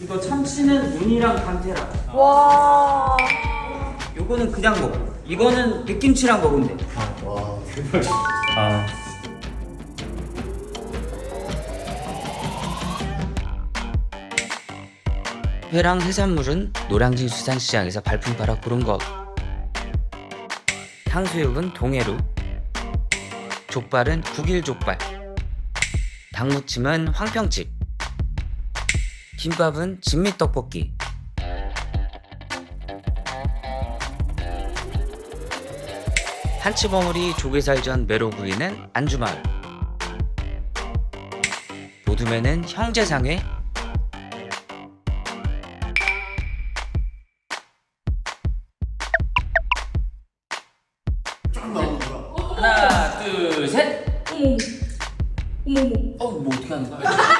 이거 참치는 눈이랑 감태랑. 와. 요거는 그냥 먹어. 이거는 백김치랑 먹으면 돼. 와 대박. 아. 회랑 해산물은 노량진 수산시장에서 발품 팔아 고른 것. 탕수육은 동해루. 족발은 국일 족발. 닭무침은 황평집. 김밥은 진미 떡볶이. 한치버무리 조개살전 메로구이는 안주마을. 모둠에는 형제상회. 하나, 둘, 셋. 어머. 어머 어머. 어, 뭐 어떻게 하는 거야?